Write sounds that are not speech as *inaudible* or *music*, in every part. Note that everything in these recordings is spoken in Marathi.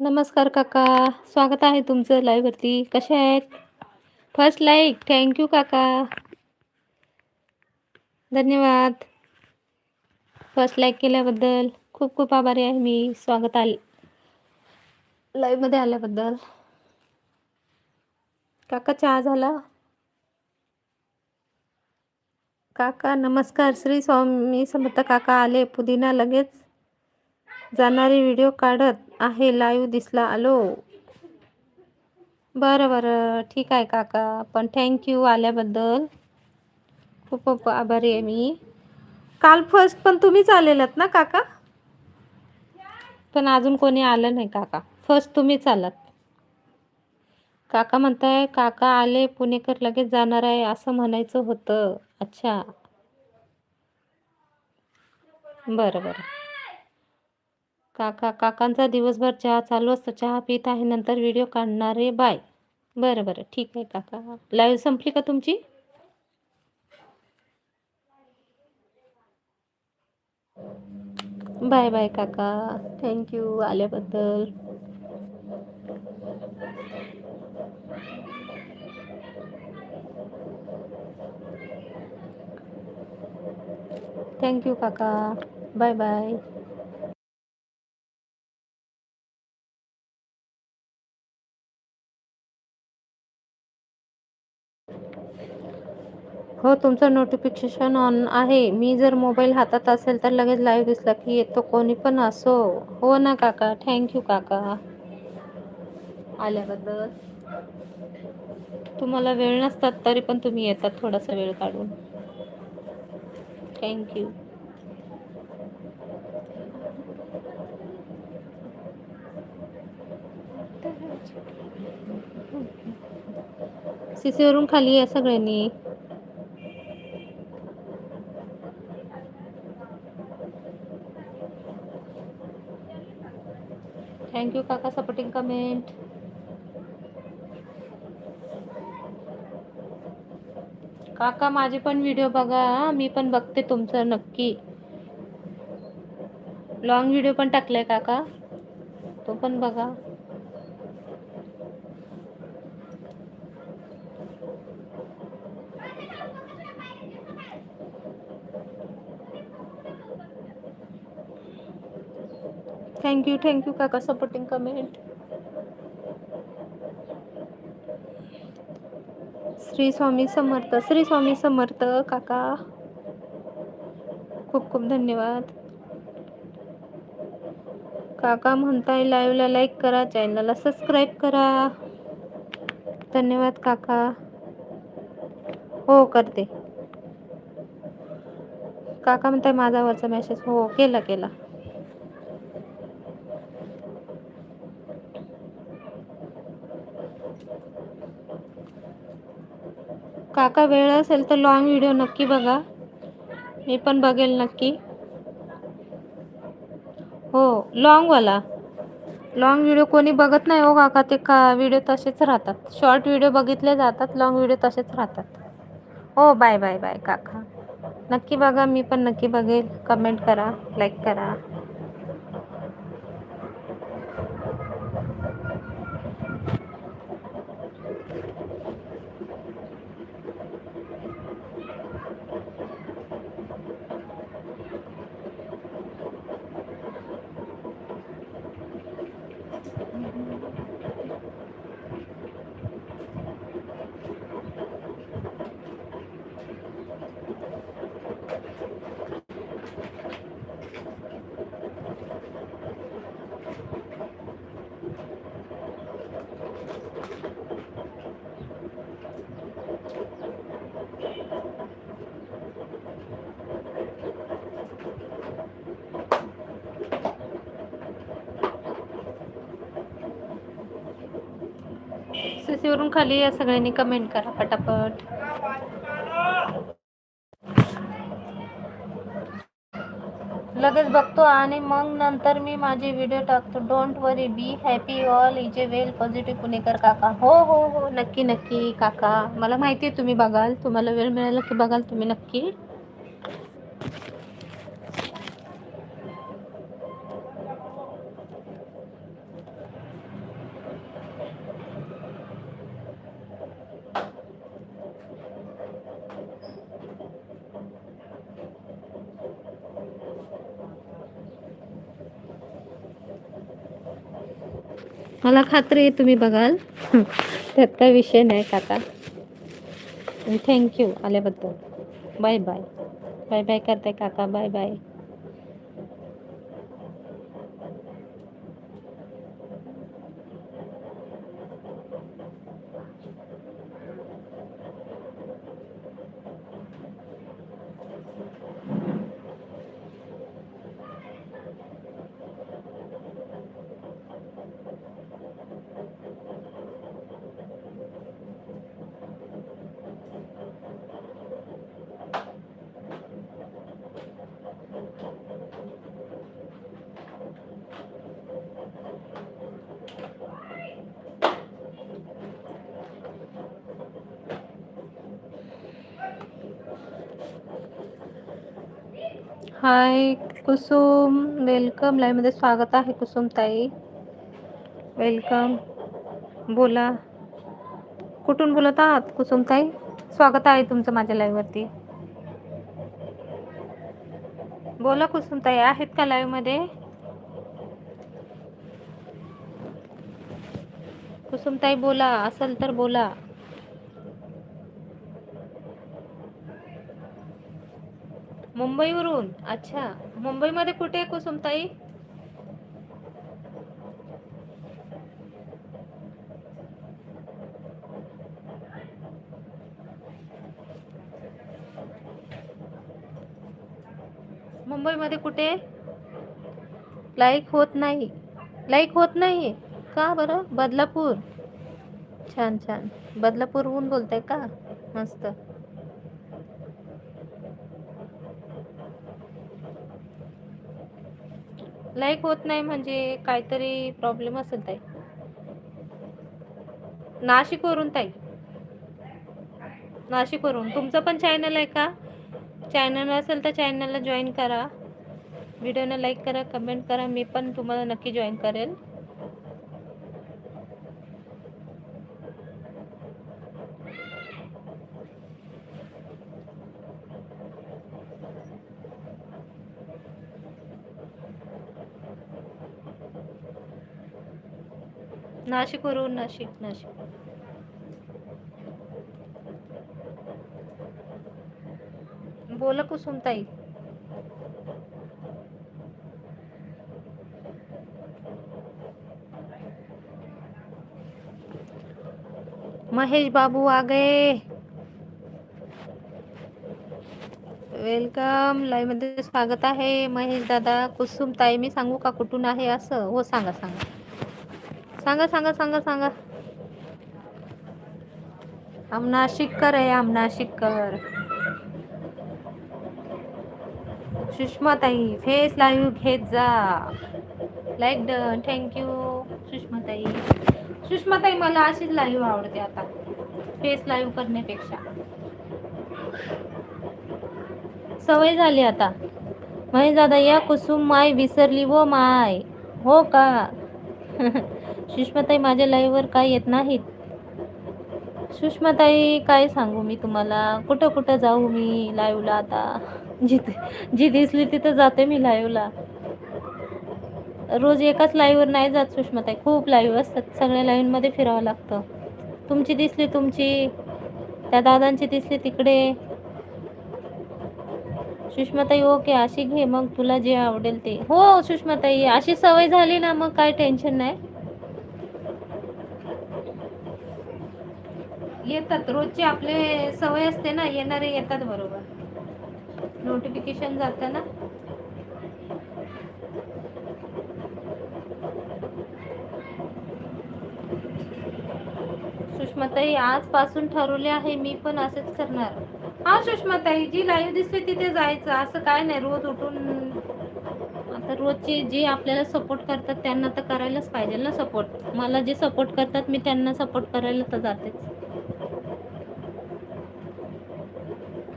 नमस्कार काका. स्वागत आहे तुमचं लाईव्हवरती कसे आहेत? फर्स्ट लाईक थँक्यू काका. धन्यवाद. फर्स्ट लाईक केल्याबद्दल खूप खूप आभारी आहे मी. स्वागत आले लाईव्हमध्ये आल्याबद्दल. काका चहा झाला? काका नमस्कार. श्री स्वामी समर्थ काका आले. पुदिना लगेच. जाणारी व्हिडिओ काढत आहे लाईव्ह दिसला आलो. बरं बरं. ठीक आहे काका. पण थँक्यू आल्याबद्दल. खूप खूप आभारी आहे मी. काल फर्स्ट पण तुम्हीच आलेलात ना काका? पण अजून कोणी आलं नाही काका. फर्स्ट तुम्हीच आलात. काका म्हणताय काका आले पुणेकर लगेच जाणार आहे असं म्हणायचं होतं. अच्छा. बरं बरं. काका काकांचा दिवसभर चहा चालू असतो. चहा पित आहे नंतर व्हिडिओ काढणारे बाय बरं बरं. ठीक आहे काका. लाईव्ह संपली का तुमची? बाय बाय काका. थँक्यू आल्याबद्दल. थँक्यू काका. बाय बाय हो तुमचं नोटिफिकेशन ऑन आहे. मी जर मोबाईल हातात असेल तर लगेच लाईव्ह दिसला की येतो कोणी पण असो. हो ना काका? थँक्यू काका. आल्याबद्दल. तुम्हाला वेळ नसतात तरी पण तुम्ही येतात थोडासा वेळ काढून. थँक्यू सीसीवरून खाली या सगळ्यांनी. थँक्यू काका सपोर्टिंग कमेंट काका माझे पण व्हिडिओ बघा मी पण बघते तुमचं नक्की. लॉंग व्हिडिओ पण टाकलाय काका तो पण बघा. थँक्यू थँक्यू काका सपोर्टिंग कमेंट श्री स्वामी समर्थ श्री स्वामी समर्थ काका. खूप खूप धन्यवाद. काका म्हणताय लाईव्हला लाईक करा चॅनलला सबस्क्राईब करा. धन्यवाद काका. हो करते. काका म्हणताय माझा वरचा मेसेज हो केला केला. काका वेळ असेल तर लॉंग व्हिडिओ नक्की बघा. मी पण बघेल नक्की. हो लॉंगवाला लॉंग व्हिडिओ कोणी बघत नाही हो काका. ते का व्हिडिओ तसेच राहतात. शॉर्ट व्हिडिओ बघितले जातात लॉंग व्हिडिओ तसेच राहतात. हो बाय बाय बाय काका. नक्की बघा मी पण नक्की बघेल. कमेंट करा लाईक करा. सीसीवरून खाली या सगळ्यांनी कमेंट करा पटापट. लगेच बघतो आणि मग नंतर मी माझे व्हिडिओ टाकतो. Don't worry be happy all is well positive पुणेकर काका. हो हो हो, नक्की नक्की, काका. मला माहिती आहे, तुम्ही बघाल. तुम्हाला वेळ मिळाला की बघाल, तुम्ही नक्की. मला खात्री आहे तुम्ही बघाल. *laughs* त्यात काय विषय नाही काका थँक्यू आल्याबद्दल. बाय बाय बाय बाय करते काका. Bye bye hi Kusum. Welcome. लाईव्हमध्ये स्वागत आहे कुसुम ताई. वेलकम. बोला. कुठून बोलत आहात कुसुम ताई? स्वागत आहे तुमचं माझ्या लाईव्हवरती. बोला कुसुम ताई आहेत का लाईव्हमध्ये? कुसुमताई बोला. असेल तर बोला. मुंबईवरून? अच्छा. मुंबईमध्ये कुठे आहे कुसुमताई? मुंबईमध्ये कुठे? लाईक होत नाही. लाईक होत नाही. का बरं? बदलापूर. छान छान. बदलापूरहून बोलताय का? मस्त. लाईक होत नाही म्हणजे काहीतरी प्रॉब्लेम असेल ताई. नाशिकवरून ताई. नाशिकवरून तुमचं पण चॅनल आहे का? चॅनल असेल तर चॅनलला जॉईन करा. व्हिडिओला लाईक करा कमेंट करा. मी पण तुम्हाला नक्की जॉईन करेल. नाशिकवरून नाशिक नाशिक. बोला कुसुमताई. महेश बाबू आ गए. वेलकम. लाईव्हमध्ये स्वागत आहे. महेश दादा कुसुम ताई मी सांगू का कुठून आहे असं? हो सांगा सांगा. सांगा सांगा सांगा सांगा. हम नाशिककर आहे हम नाशिककर सुषमा ताई फेस लाईव्ह घेत जा. लाईक डन थँक्यू सुषमा ताई सुषमा ताई मला अशीच लाईव्ह आवडते आता. फेस लाईव्ह करण्यापेक्षा. सवय झाली आता. महेश दादा या कुसुम माय विसरली वो माय. हो का? *laughs* सुषमाताई माझ्या लाईव्हवर काय येत नाहीत. सुषमाताई काय सांगू मी तुम्हाला? कुठं कुठं जाऊ मी लाईव्हला आता? जिथे जी दिसली तिथं जाते मी लाईव्हला. रोज एकाच लाईव्हवर नाही जात सुषमाताई. खूप लाईव्ह असतात. सगळ्या लाईव्हमध्ये फिरावं लागतं. तुमची दिसली तुमची. त्या दादांची दिसली तिकडे. सुषमाताई ओके अशी घे. मग तुला जे आवडेल ते. हो सुषमाताई अशी सवय झाली ना मग काय टेन्शन नाही. येतात. रोजचे आपले सवय असते ना येणारे येतात बरोबर. नोटिफिकेशन जातं ना. सुषमाताई आजपासून ठरवले आहे मी पण असेच करणार. हा सुषमाताई जी लाईव्ह दिसते तिथे जायचं असं काय नाही रोज उठून. आता रोजचे जे आपल्याला सपोर्ट करतात त्यांना तर करायलाच पाहिजे ना सपोर्ट मला जे सपोर्ट करतात मी त्यांना सपोर्ट करायला तर जातेच.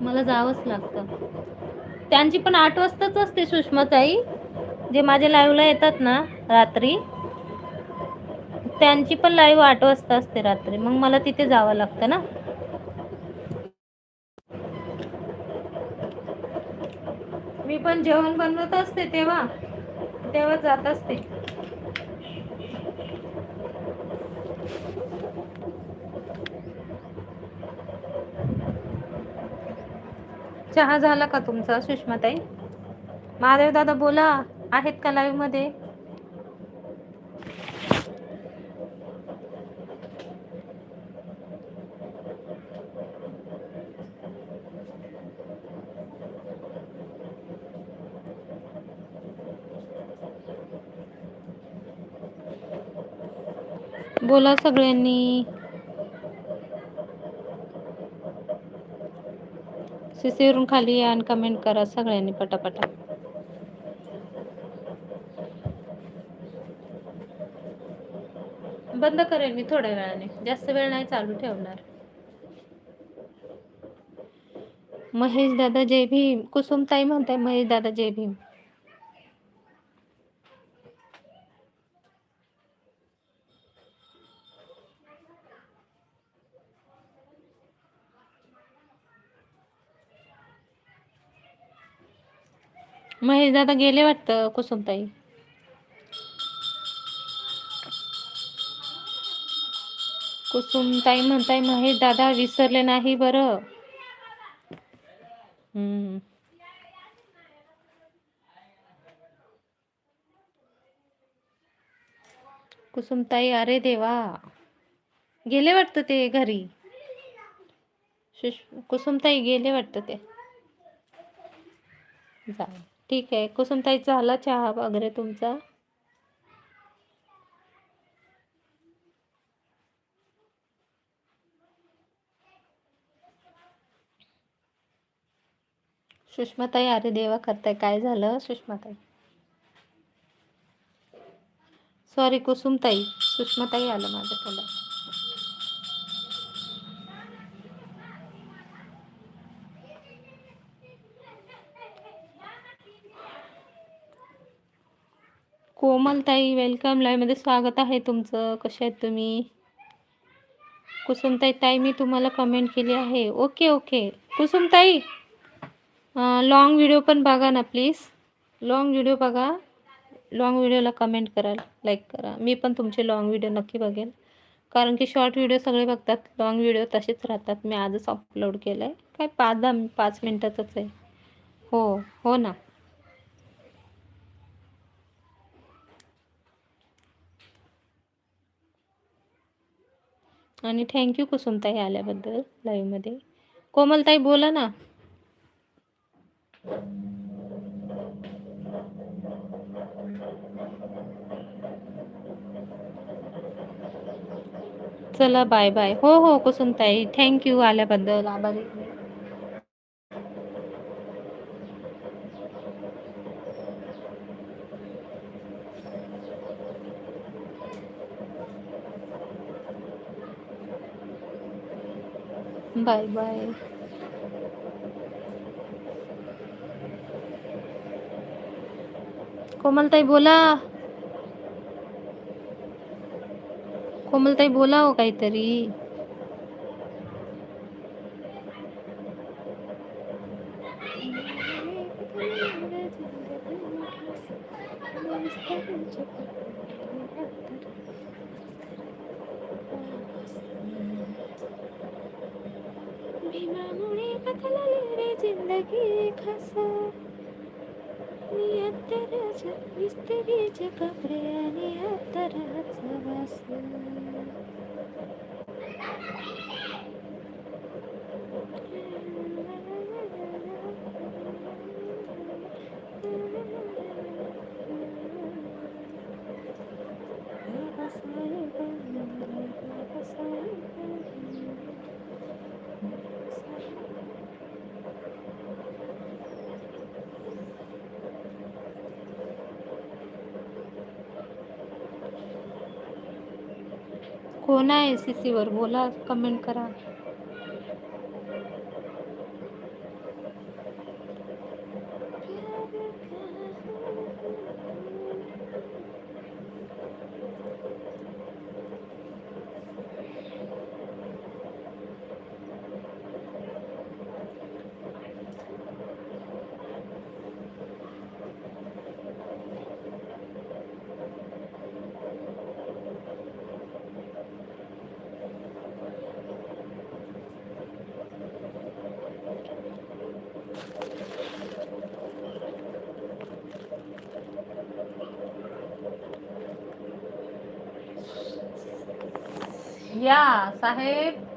मला जावंच लागतं. त्यांची पण आठ वाजताच असते सुषमाताई. जे माझ्या लाईव्हला येतात ना रात्री त्यांची पण लाईव्ह आठ वाजता असते रात्री. मग मला तिथे जावं लागतं ना. मी पण जेवण बनवत असते तेव्हा. तेव्हा जात असते. चहा झाला का तुमचा सुषमाताई? महादेव दादा बोला आहेत का लाईव्हमध्ये? बोला सगळ्यांनी. सीसीवरून खाली या आणि कमेंट करा सगळ्यांनी पटापटा. बंद करेल मी थोड्या वेळाने. जास्त वेळ नाही चालू ठेवणार. महेश दादा जय भीम. कुसुमताई म्हणताय महेश दादा जय भीम. महेश दादा गेले वाटतं कुसुमताई? कुसुमताई म्हणताय महेश दादा विसरले नाही बरं. हम्म. कुसुमताई अरे देवा. गेले वाटतं ते घरी? कुसुमताई गेले वाटतं ते. जा. ठीक आहे. कुसुमताई झाला चहा वगैरे तुमचा? सुषमाताई अरे देवा करताय. काय झालं सुषमाताई? सॉरी कुसुमताई सुषमाताई आलं माझं तुला कोमलताई वेलकम लाईमध्ये स्वागत आहे तुमचं. कसे आहेत तुम्ही? कुसुमताई ताई मी तुम्हाला कमेंट केली आहे. Okay okay Kusumtai long video पण बघा ना प्लीज लॉंग व्हिडिओ बघा. लॉंग व्हिडिओला कमेंट करा लाईक करा. मी पण तुमचे लॉंग व्हिडिओ नक्की बघेल कारण की शॉर्ट व्हिडिओ सगळे बघतात. लॉंग व्हिडिओ तसेच राहतात. मी आजच अपलोड केलं आहे काय पाच दहा पाच मिनटातच आहे. हो हो ना. आणि थँक्यू कुसुमताई आल्याबद्दल लाईव्हमध्ये कोमलताई बोला ना. चला बाय बाय हो हो कुसुमताई थँक्यू आल्याबद्दल आभारी. Bye bye. कोमलताई बोला. कोमलताई बोला हो काहीतरी. अत्तराच्या विस्तारीच्या कपडे वास हो, कोण आहे सी सीवर बोला कमेंट करा. या साहेब.